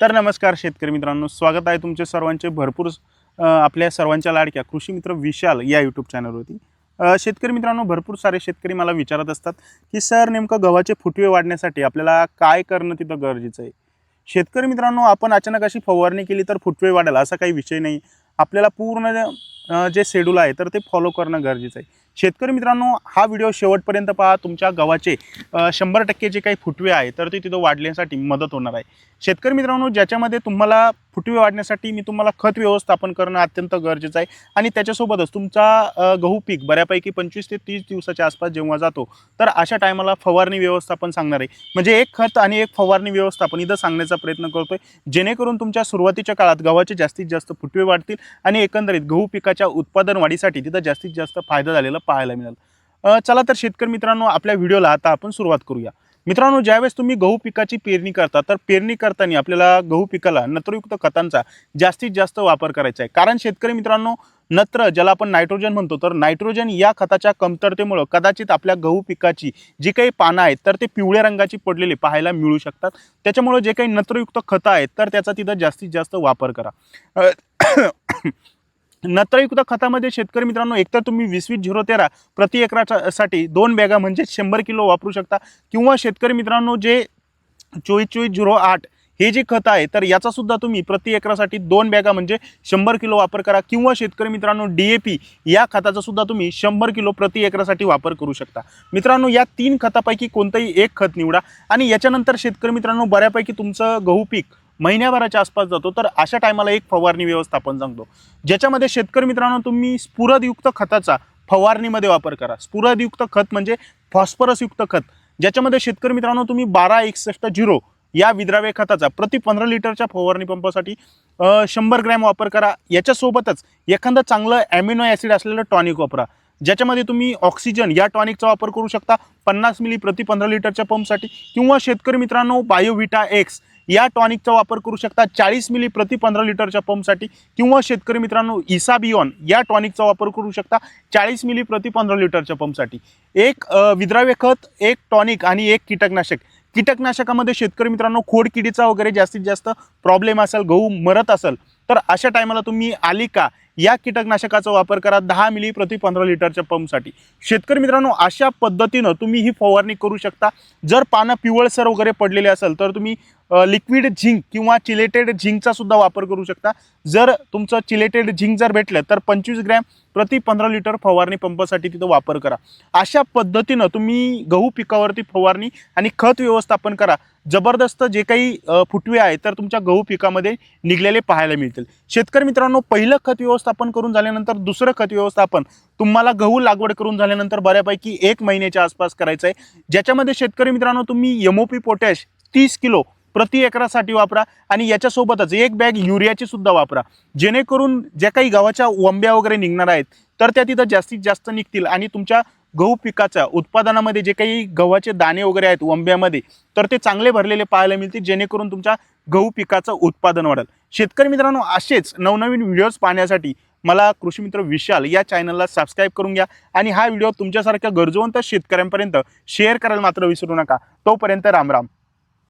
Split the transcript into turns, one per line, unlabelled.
तर नमस्कार शेतकरी मित्रांनो स्वागत आहे तुमचे सर्वांचे भरपूर आपल्या सर्वांच्या लाडक्या कृषी मित्र विशाल या यूट्यूब चॅनलवरती शेतकरी मित्रांनो भरपूर सारे शेतकरी मला विचारत असतात की सर नेमकं गव्हाचे फुटवे वाढण्यासाठी आपल्याला काय करणं तिथं गरजेचं आहे? शेतकरी मित्रांनो आपण अचानक अशी फवारणी केली तर फुटवे वाढेल असा काही विषय नाही. आपल्याला पूर्ण जे शेड्यूल आहे तर ते फॉलो करणं गरजेचं आहे. शेतकरी मित्रांनो हा व्हिडिओ शेवटपर्यंत पहा. तुमच्या गव्हाचे शंभर टक्के जे काही फुटवे आहे तर ते तिथं वाढण्यासाठी मदत होणार आहे. शेतकरी मित्रांनो ज्याच्यामध्ये तुम्हाला फुटवे वाढण्यासाठी मी तुम्हाला खत व्यवस्थापन करणं अत्यंत गरजेचं आहे. आणि त्याच्यासोबतच तुमचा गहू पीक बऱ्यापैकी पंचवीस ते तीस दिवसाच्या आसपास जेव्हा जातो तर अशा टायमाला फवारणी व्यवस्थापन सांगणार आहे. म्हणजे एक खत आणि एक फवारणी व्यवस्थापन इथं सांगण्याचा प्रयत्न करतोय. जेणेकरून तुमच्या सुरुवातीच्या काळात गव्हाचे जास्तीत जास्त फुटवे वाढतील आणि एकंदरीत गहू पिकाच्या उत्पादन वाढीसाठी तिथं जास्तीत जास्त फायदा झालेला पाहायला मिळेल. चला तर शेतकरी मित्रांनो आपल्या व्हिडिओला आता आपण सुरुवात करूया. मित्रांनो ज्यावेळेस तुम्ही गहू पिकाची पेरणी करता तर पेरणी करताना आपल्याला गहू पिकाला नत्रयुक्त खतांचा जास्तीत जास्त वापर करायचा आहे. कारण शेतकरी मित्रांनो नत्र ज्याला आपण नायट्रोजन म्हणतो तर नायट्रोजन या खताच्या कमतरतेमुळं कदाचित आपल्या गहू पिकाची जी काही पानं आहेत तर ते पिवळ्या रंगाची पडलेली पाहायला मिळू शकतात. त्याच्यामुळं जे काही नत्रयुक्त खतं आहेत तर त्याचा तिथं जास्तीत जास्त वापर करा. नत्रयुक्त खतामध्ये शेतकरी मित्रांनो एकतर तुम्ही वीस वीस झिरो तेरा प्रति एकरासाठी साठी दोन बॅगा म्हणजे शंभर किलो वापरू शकता. किंवा शेतकरी मित्रांनो जे चोवीस चोवीस झिरो आठ हे जे खत आहे तर याचासुद्धा तुम्ही प्रति एकरासाठी दोन बॅगा म्हणजे शंभर किलो वापर करा. किंवा शेतकरी मित्रांनो डी ए पी या खताचा सुद्धा तुम्ही शंभर किलो प्रति एकरासाठी वापर करू शकता. मित्रांनो या तीन खतापैकी कोणतंही एक खत निवडा. आणि याच्यानंतर शेतकरी मित्रांनो बऱ्यापैकी तुमचं गहू पीक महिन्याभराच्या आसपास जातो तर अशा टायमाला एक फवारणी व्यवस्थापन सांगतो. ज्याच्यामध्ये शेतकरी मित्रांनो तुम्ही स्फुरदयुक्त खताचा फवारणीमध्ये वापर करा. स्फुरदयुक्त खत म्हणजे फॉस्फरसयुक्त खत. ज्याच्यामध्ये शेतकरी मित्रांनो तुम्ही बारा एकसष्ट झिरो या विद्राव्य खताचा प्रति पंधरा लिटरच्या फवारणी पंपासाठी शंभर ग्रॅम वापर करा. याच्यासोबतच एखादं चांगलं ॲमिनो ॲसिड असलेलं टॉनिक वापरा. ज्याच्यामध्ये तुम्ही ऑक्सिजन या टॉनिकचा वापर करू शकता पन्नास मिली प्रति पंधरा लिटरच्या पंपसाठी. किंवा शेतकरी मित्रांनो बायोविटा एक्स या टॉनिकचा वापर करू शकता चाळीस मिली प्रति पंधरा लिटरच्या पंपसाठी किंवा शेतकरी मित्रांनो इसाबियॉन या टॉनिकचा वापर करू शकता चाळीस मिली प्रति पंधरा लिटरच्या पंपसाठी. एक विद्राव्य खत एक टॉनिक आणि एक कीटकनाशक. कीटकनाशकामध्ये शेतकरी मित्रांनो खोडकिडीचा वगैरे जास्तीत जास्त प्रॉब्लेम असेल गहू मरत असेल तर अशा टायमाला तुम्ही आली का? या कीटकनाशकाचा वापर करा दहा मिली प्रति पंधरा लिटरच्या पंपसाठी. शेतकरी मित्रांनो अशा पद्धतीनं तुम्ही ही फवारणी करू शकता. जर पानं पिवळसर वगैरे पडलेले असेल तर तुम्ही लिक्विड झिंक किंवा चिलेटेड झिंकचा सुद्धा वापर करू शकता. जर तुमचं चिलेटेड झिंक जर भेटलं तर पंचवीस ग्रॅम प्रति पंधरा लिटर फवारणी पंपासाठी तिथं वापर करा. अशा पद्धतीनं तुम्ही गहू पिकावरती फवारणी आणि खत व्यवस्थापन करा. जबरदस्त जे काही फुटवे आहेत तर तुमच्या गहू पिकामध्ये निघलेले पाहायला मिळतील. शेतकरी मित्रांनो पहिलं खत व्यवस्थापन करून झाल्यानंतर दुसरं खत व्यवस्थापन तुम्हाला गहू लागवड करून झाल्यानंतर बऱ्यापैकी एक महिन्याच्या आसपास करायचं आहे. ज्याच्यामध्ये शेतकरी मित्रांनो तुम्ही एमओपी पोटॅश तीस किलो प्रति एकरासाठी वापरा आणि याच्यासोबतच एक बॅग युरियाची सुद्धा वापरा. जेणेकरून ज्या काही गव्हाच्या वंब्या वगैरे निघणार आहेत तर त्या तिथं जास्तीत जास्त निघतील आणि तुमच्या गहू पिकाच्या उत्पादनामध्ये जे काही गव्हाचे दाणे वगैरे आहेत वंब्यामध्ये तर ते चांगले भरलेले पाहायला मिळतील जेणेकरून तुमच्या गहू पिकाचं उत्पादन वाढेल. शेतकरी मित्रांनो असेच नवनवीन व्हिडिओज पाहण्यासाठी मला कृषी मित्र विशाल या चॅनलला सबस्क्राईब करून घ्या आणि हा व्हिडिओ तुमच्यासारख्या गरजवंत शेतकऱ्यांपर्यंत शेअर करायला मात्र विसरू नका. तोपर्यंत राम राम